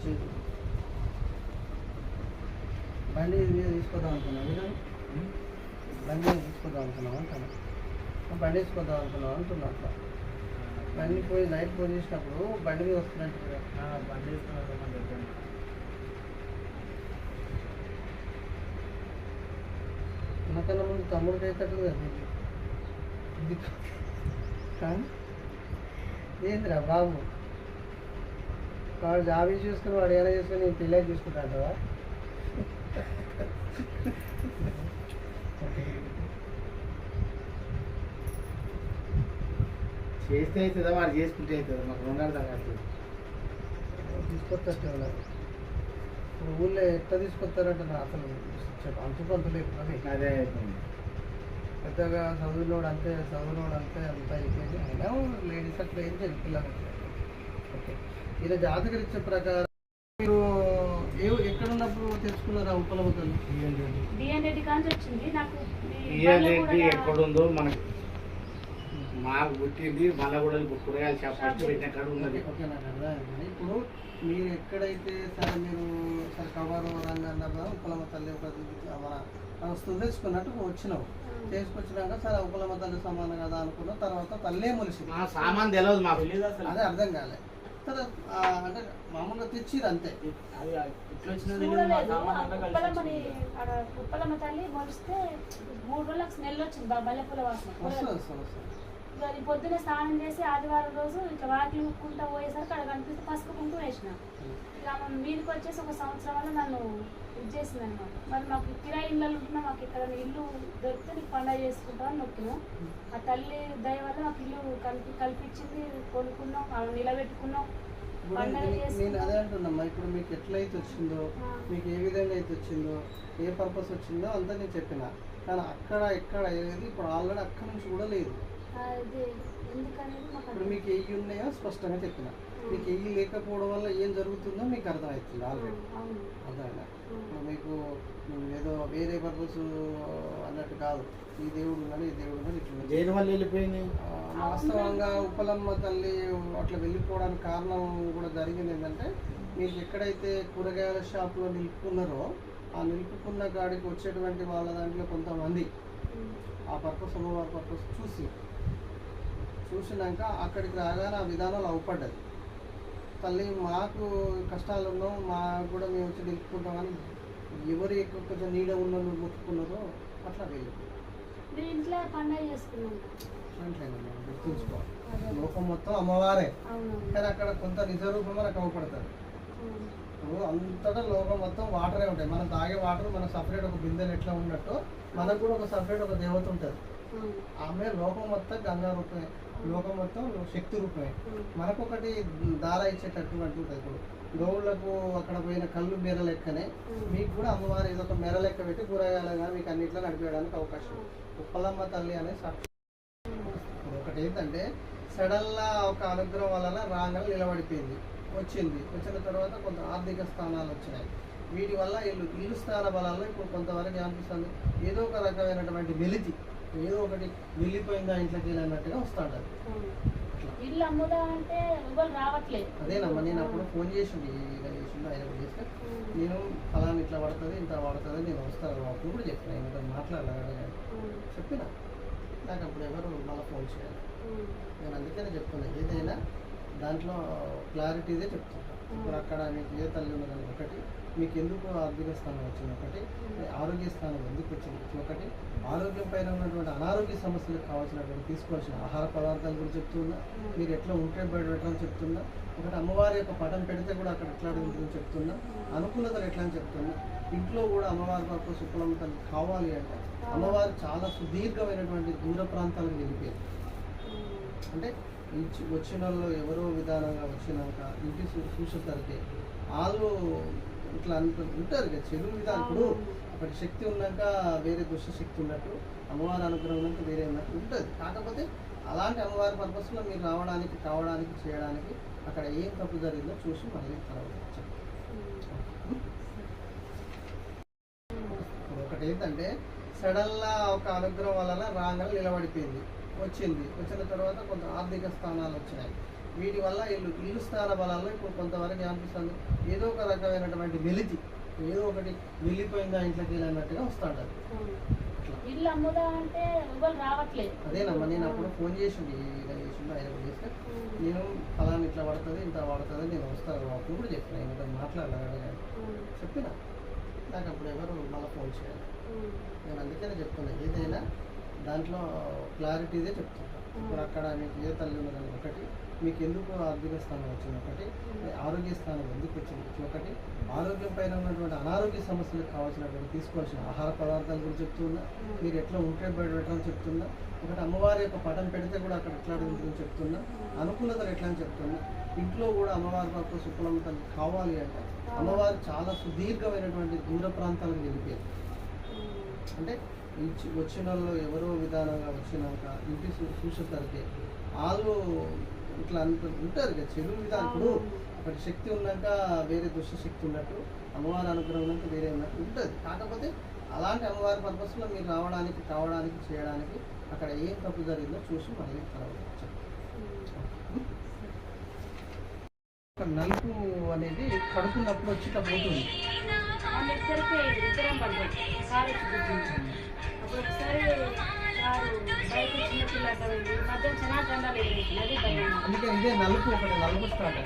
ఇచ్చింది బండి మీద తీసుకొద్దాం అనుకున్నాం మీరు బండి మీద తీసుకొద్దాం అనుకున్నాం అంటాను. బండి తీసుకొద్దాం అనుకున్నాం అంటున్నా అట్లా. బండి పోయి నైట్ ఫోన్ చేసినప్పుడు బండి మీద వస్తున్నట్టు బండి నాకన్నా ముందు తమ్ముడికి అవుతాడు కదా ఏందిరా బాబు? వాడు జాబీ చూసుకుని వాడు ఎలా చేసుకుని నేను పిల్లలు చూసుకుంటాడు చేస్తే అవుతుందా వాడు చేసుకుంటే అవుతుందా మాకు రెండు అర్థం కాదు తీసుకొస్తే ఉన్నారు ఇప్పుడు ఊళ్ళో ఎట్లా తీసుకొస్తారంటే నా అసలు అంత లేదు అని అదే అయిపోయింది. పెద్దగా చదువులోడు అంతే చదువులోడు అంతే అంతా అయిపోయింది. అయినా లేడీస్ అట్లా ఏం చేయాలి పిల్లలు ఓకే ఈయన జాతకరీత్య ప్రకారం మీరు ఏ ఎక్కడ ఉన్నప్పుడు తెచ్చుకున్నారా ఉపలబ్ధులు బిఎన్ రెడ్డి కాంచి వచ్చింది. నాకు ఎక్కడుందో మనకు మాకు పుట్టింది మళ్ళా కూడా ఇప్పుడు కూరగాయల షాప్ ఫస్ట్ పెట్టిన కాడ ఉన్నది. ఓకే నాకు అర్థమైంది. ఇప్పుడు మీరు ఎక్కడైతే సరే మీరు సరే కవర్ రంగన్న ఉపలమ్మ తల్లి ఒక వస్తువు తెచ్చుకున్నట్టు వచ్చినావు. చేసుకొచ్చినాక సరే ఉపలమ్మ తల్లి సమానం కదా అనుకున్న తర్వాత తల్లే మొలిసింది? మా సామాన్ తెలియదు మాకు. అదే అర్థం కాలే. ఆ, అంటే మామూలుగా తెచ్చిరు అంతే. తల్లి మొలిస్తే మూడు రోజులకు స్మెల్ వచ్చింది బా బల్లెపూల వాసన. అది పొద్దున్నే స్నానం చేసి ఆదివారం రోజు ఇట్లా వాకిలి ముక్కుంటా పోయేసరికి అక్కడ కనిపిస్తే పసుపు కుంకుమ వేసిన ఇక ఆమె మీదకి వచ్చేసి ఒక సంవత్సరం వల్ల నన్ను ఇది చేసింది అనమాట మరి మాకు కిరాయి ఇళ్ళు ఉంటున్నా మాకు ఇక్కడ ఇల్లు దొరికితే నీకు పండగ చేసుకుంటామని నొక్కినాం. ఆ తల్లి దయ వల్ల మాకు ఇల్లు కలిపి కల్పించింది కొనుక్కున్నాం ఆమె నిలబెట్టుకున్నాం. నేను- అదే అంటున్నామ్మా ఇప్పుడు మీకు ఎట్లయితే వచ్చిందో. మీకు ఏ విధంగా అయితే వచ్చిందో ఏ పర్పస్ వచ్చిందో అంతా నేను చెప్పిన. కానీ అక్కడ ఎక్కడ ఏది ఇప్పుడు ఆల్రెడీ అక్కడ నుంచి కూడా లేదు. అది ఎందుకనేది మాకు ఇప్పుడు మీకు ఎయ్యి ఉన్నాయో స్పష్టంగా చెప్పిన. మీకు ఎయ్యి లేకపోవడం వల్ల ఏం జరుగుతుందో మీకు అర్థమవుతుంది ఆల్రెడీ అవును. అర్థమైనా ఇప్పుడు మీకు ఉమ్, ఏదో వేరే పర్పస్ అన్నట్టు కాదు. ఈ దేవుడు ఉన్నాడు ఈ దేవుడు ఉన్నాడు ఇట్లా ఉంది. దేని వల్ల వెళ్ళిపోయింది? ఆ, వాస్తవంగా ఉప్పలమ్మ తల్లి అట్లా వెళ్ళిపోవడానికి కారణం కూడా జరిగింది ఏంటంటే మీకు ఎక్కడైతే కూరగాయల షాప్లో నిలుపుకున్నారో ఆ నిలుపుకున్న గాడికి వచ్చేటువంటి వాళ్ళ దాంట్లో కొంతమంది ఆ పర్పస్ అమ్మవారి పర్పస్ చూసి. చూసినాక అక్కడికి రాగానే ఆ విధానాలు అవపడ్డది తల్లి మాకు కష్టాలు ఉన్నాం మాకు కూడా మేము వచ్చి నిలుపుకుంటామని ఎవరు ఎక్కువ కొంచెం నీడ ఉన్న మొక్కుకున్నారో అట్లా వెళ్ళిపోయింది ఇంట్లో పండగ చేసుకున్నాం. అట్లేనమ్మా, గుర్తుంచుకోవాలి. లోకం మొత్తం అమ్మవారే. కానీ అక్కడ కొంత నిజ రూపం మనకు. ఇప్పుడు అంతటా లోకం మొత్తం వాటరే ఉంటాయి. మనం తాగే వాటర్ మనకు సపరేట్ ఒక బిందెలు ఎట్లా ఉన్నట్టు మనకు కూడా ఒక సపరేట్ ఒక దేవత ఉంటుంది. ఆమె లోకం మొత్తం గంగా రూపమే. లోకం మొత్తం శక్తి రూపమే. మనకు ఒకటి దార ఇచ్చేటటువంటి ఉంటుంది ఇప్పుడు. గోవులకు అక్కడ పోయిన కళ్ళు మెర లెక్కనే మీకు కూడా అమ్మవారు ఏదో ఒక మెర లెక్క పెట్టి కూరగాయలుగా మీకు అన్నిట్లో నడిపేయడానికి అవకాశం. ఉప్పలమ్మ తల్లి అనే ఒకటి ఏంటంటే సడన్గా ఒక అనుగ్రహం వలన రాగలు నిలబడిపోయింది. వచ్చింది. వచ్చిన తర్వాత కొంత ఆర్థిక స్థానాలు వచ్చినాయి. వీటి వల్ల ఇల్లు ఇల్లు స్థాన బలాల్లో ఇప్పుడు కొంతవరకు ఏమనిపిస్తుంది ఏదో ఒక రకమైనటువంటి వెలితి ఏదో ఒకటి వెళ్ళిపోయిందా ఇంట్లోకి వెళ్ళి. ఇల్లు అమ్ముదా అంటే ఎవరు రావట్లేదు. అదేనమ్మా నేను అప్పుడు ఫోన్ చేసింది ఆయన చేస్తే నేను ఫలానా ఇట్లా పడుతుంది ఇంత పడుతుంది నేను వస్తాను అప్పుడు కూడా చెప్పిన ఏమంటే మాట్లాడాలి. చెప్పిన. నాకు అప్పుడు ఎవరు మళ్ళీ ఫోన్ చేయాలి. నేను అందుకనే చెప్తున్నా ఏదైనా దాంట్లో క్లారిటీదే చెప్తున్నా. ఇప్పుడు అక్కడ మీకు ఏ తల్లి ఉన్నదని ఒకటి మీకు ఎందుకు ఆర్థిక స్థానం వచ్చింది? ఒకటి ఆరోగ్య స్థానం ఎందుకు వచ్చింది? ఒకటి ఆరోగ్యం పైన ఉన్నటువంటి అనారోగ్య సమస్యలకు కావాల్సినటువంటి తీసుకోవాల్సిన ఆహార పదార్థాల గురించి చెప్తున్నా మీరు ఎట్లా ఉంటే బయట పెట్టాలని చెప్తున్నా ఒకటి అమ్మవారి యొక్క పటం పెడితే కూడా అక్కడ ఎట్లా ఉంటుందని చెప్తున్నా అనుకూలతలు ఎట్లా అని చెప్తున్నా ఇంట్లో కూడా అమ్మవారి వరకు శుక్లం కావాలి అంటే అమ్మవారు చాలా సుదీర్ఘమైనటువంటి దూర ప్రాంతాలకు వెళ్ళిపోయింది అంటే ఇచ్చి వచ్చిన వాళ్ళు ఎవరో విధానంగా వచ్చినాక ఇంటి చూసేసరికి వాళ్ళు ఇట్లా అంత ఉంటారు కదా చెడు విధానం ఇప్పుడు ఒకటి శక్తి ఉన్నాక వేరే దుష్ట శక్తి ఉన్నట్టు అమ్మవారి అనుగ్రహం ఉన్నాక వేరే ఉన్నట్టు ఉంటుంది. కాకపోతే అలాంటి అమ్మవారి పర్పస్లో మీరు రావడానికి కావడానికి చేయడానికి అక్కడ ఏం తప్పు జరిగిందో చూసి మళ్ళీ తర్వాత ఒకటి ఏంటంటే సడన్గా ఒక అనుగ్రహం వలన రాగలు నిలబడిపోయింది. వచ్చింది. వచ్చిన తర్వాత కొంత ఆర్థిక స్థానాలు వచ్చినాయి. వీటి వల్ల ఇల్లు ఇల్లు స్థాన బలాల్లో ఇప్పుడు కొంతవరకు ఏమనిపిస్తుంది ఏదో ఒక రకమైనటువంటి వెలితి ఏదో ఒకటి వెళ్ళిపోయిందా ఇంట్లోకి వెళ్ళినట్టుగా రావట్లేదు. అదేనమ్మా నేను అప్పుడు ఫోన్ చేసింది ఇలా చేసిండు ఆయన చేస్తే నేను ఫలానా ఇట్లా పడుతుంది ఇంత పడుతుంది నేను వస్తాను అప్పుడు కూడా చెప్పిన ఆయన మాట్లాడలేదు చెప్పిన. నాకు అప్పుడు ఎవరు మళ్ళీ ఫోన్ చేయాలి నేను అందుకనే చెప్తున్నా ఏదైనా దాంట్లో క్లారిటీదే చెప్తున్నా. ఇప్పుడు అక్కడ మీకు ఏ తల్లి ఉన్నదని ఒకటి మీకు ఎందుకు ఆర్థిక స్థానం వచ్చింది? ఒకటి ఆరోగ్య స్థానం ఎందుకు వచ్చింది? ఒకటి ఆరోగ్యం పైన ఉన్నటువంటి అనారోగ్య సమస్యలకు కావాల్సినటువంటి తీసుకోవాల్సిన ఆహార పదార్థాల గురించి చెప్తున్నా మీరు ఎట్లా ఉంటే బయట పెట్టాలని చెప్తున్నా ఒకటి అమ్మవారి యొక్క పటం పెడితే కూడా అక్కడ ఎట్లా ఉంటుందని చెప్తున్నా అనుకూలతలు ఎట్లా అని చెప్తున్నా ఇంట్లో కూడా అమ్మవారి పక్క శుక్లమ్మ కావాలి అంటే అమ్మవారు చాలా సుదీర్ఘమైనటువంటి దూర ప్రాంతాలకు వెళ్ళిపోయారు. అంటే వచ్చిన వాళ్ళు ఎవరో విధానంగా వచ్చినాక ఇంటి చూసేసరికి వాళ్ళు ఇట్లా అంత ఉంటారు కదా విధానం ఇప్పుడు ఒకటి శక్తి ఉన్నాక వేరే దుష్ట శక్తి ఉన్నట్టు అమ్మవారి అనుగ్రహం ఉన్నట్టు వేరే ఉన్నట్టు ఉంటుంది. కాకపోతే అలాంటి అమ్మవారి పర్పస్లో మీరు రావడానికి కావడానికి చేయడానికి అక్కడ ఏం తప్పు జరిగిందో చూసి మళ్ళీ తర్వాత నలుపు అనేది కడుపున్నప్పుడు వచ్చి ఇట్లా పోతుంది. ఆమె ఇద్దరికి ఇద్దరం పడ్డాం. కారు వచ్చి గుర్తించాం అప్పుడు ఒకసారి బయట చిన్న పిల్లట మధ్య చాలా గండాలు నది అందుకే ఇదే నలుపు ఒకటి నలుపు స్టార్ట్